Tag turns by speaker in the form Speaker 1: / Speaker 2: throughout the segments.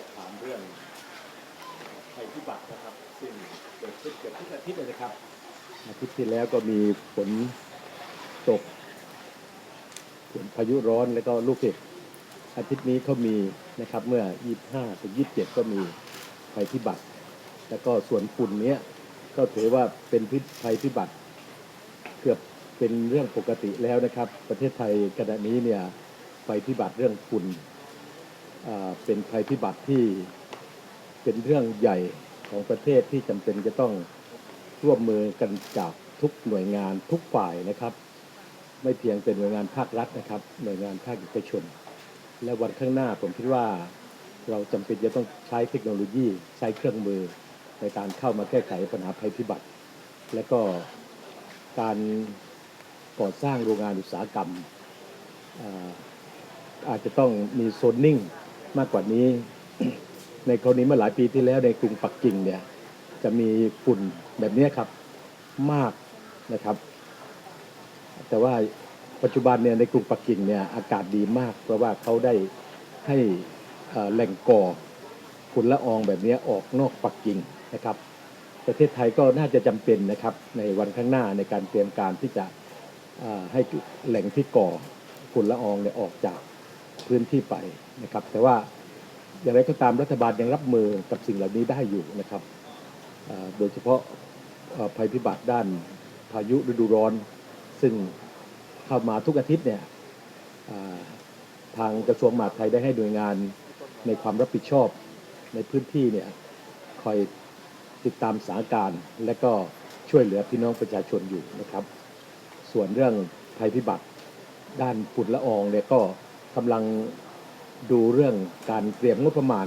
Speaker 1: อบถามเรื่องภัยพิบัตินะครับ ซึ่งเกิดขึ้นเกือบทุกอาทิตย์เลยนะครับ อาทิตย์ที่แล้วก็มีฝนตกฝนพายุร้อนแล้วก็ลูกเห็บอาทิตย์นี้เขามีนะครับเมื่อ 25ถึง27 ก็มีภัยพิบัติ แล้วก็ส่วนฝุ่นเนี้ยก็ถือว่าเป็นพิษภัยพิบัติเกือบเป็นเรื่องปกติแล้วนะครับ ประเทศไทยขณะนี้เนี่ยภัยพิบัติเรื่องฝุ่น เป็นภัยพิบัติที่เป็นเรื่องใหญ่ของประเทศที่จำเป็นจะต้องร่วมมือกันจากทุกหน่วยงานทุกฝ่ายนะครับ ไม่เพียงเป็นหน่วยงานภาครัฐนะครับ หน่วยงานภาคเอกชน และวันข้างหน้าผมคิดว่าเราจำเป็นจะต้องใช้เทคโนโลยีใช้เครื่องมือในการเข้ามาแก้ไขปัญหาภัยพิบัติ และก็การก่อสร้างโรงงานอุตสาหกรรมอาอาจจะต้องมีโซนนิ่ง มากกว่านี้ ในกรณีเมื่อหลายปีที่แล้วในกรุงปักกิ่งเนี่ยจะมีฝุ่นแบบนี้ครับมากนะครับ แต่ว่าปัจจุบันเนี่ยในกรุงปักกิ่งเนี่ยอากาศดีมาก เพราะว่าเขาได้ให้แหล่งก่อฝุ่นละอองแบบนี้ออกนอกปักกิ่งนะครับ ประเทศไทยก็น่าจะจำเป็นนะครับในวันข้างหน้าในการเตรียมการที่จะให้แหล่งที่ก่อฝุ่นละอองเนี่ยออกจาก พื้นที่ไปนะครับ แต่ว่าอย่างไรก็ตามรัฐบาลยังรับมือกับสิ่งเหล่านี้ได้อยู่นะครับโดยเฉพาะภัยพิบัติด้านพายุฤดูร้อน ซึ่งเข้ามาทุกอาทิตย์เนี่ยทางกระทรวงมหาดไทยได้ให้หน่วยงานในความรับผิดชอบในพื้นที่เนี่ยคอยติดตามสถานการณ์ และก็ช่วยเหลือพี่น้องประชาชนอยู่นะครับ ส่วนเรื่องภัยพิบัติด้านฝุ่นละอองเนี่ยก็ กำลังดูเรื่องการเตรียมงบประมาณ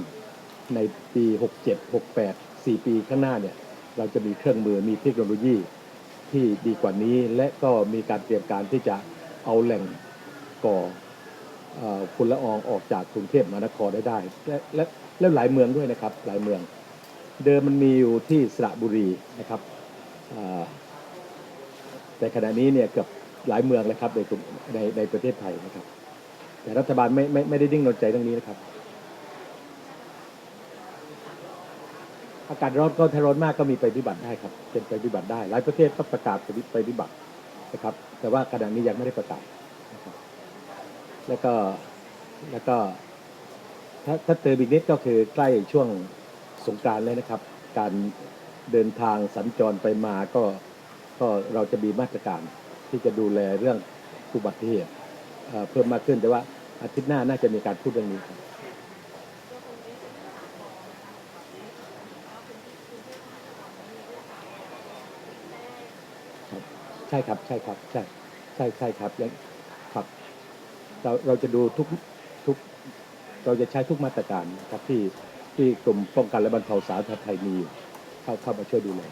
Speaker 1: ในปี 67 68 4 ปีข้างหน้าเนี่ย เราจะมีเครื่องมือมีเทคโนโลยีที่ดีกว่านี้ และก็มีการเตรียมการที่จะเอาแหล่งก่อเอ่อฝุ่นละอองออกจากกรุงเทพมหานครได้ได้และและและหลายเมืองด้วยนะครับ หลายเมือง เดิมมันมีอยู่ที่สระบุรีนะครับแต่ขณะนี้เนี่ยเกือบหลายเมืองเลยครับในในในประเทศไทยนะครับ แต่รัฐบาลไม่ไม่ไม่ได้ดิ้งนอนใจเรื่องนี้นะครับ อากาศร้อนก็ถ้าร้อนมากก็มีไปฏิบัติได้ครับเป็นไปฏิบัติได้ หลายประเทศก็ประกาศไปไปฏิบัตินะครับ แต่ว่าขณะนี้ยังไม่ได้ประกาศนะครับแล้วก็แล้วก็ถ้าถ้าเติมอีกนิดก็คือใกล้ช่วงสงกานต์แล้วนะครับ การเดินทางสัญจรไปมาก็ก็เราจะมีมาตรการที่จะดูแลเรื่องอุบัติเหตุเพิ่มมากขึ้นแต่ว่า อาทิตย์หน้าน่าจะมีการพูดเรื่องนี้ครับใช่ครับใช่ครับใช่ใช่ใช่ครับยังครับเราเราจะดูทุกทุกเราจะใช้ทุกมาตรการนะครับที่ที่กลุ่มป้องกันและบรรเทาสาธารณภัยมีอยู่เข้าเข้ามาช่วยดูแล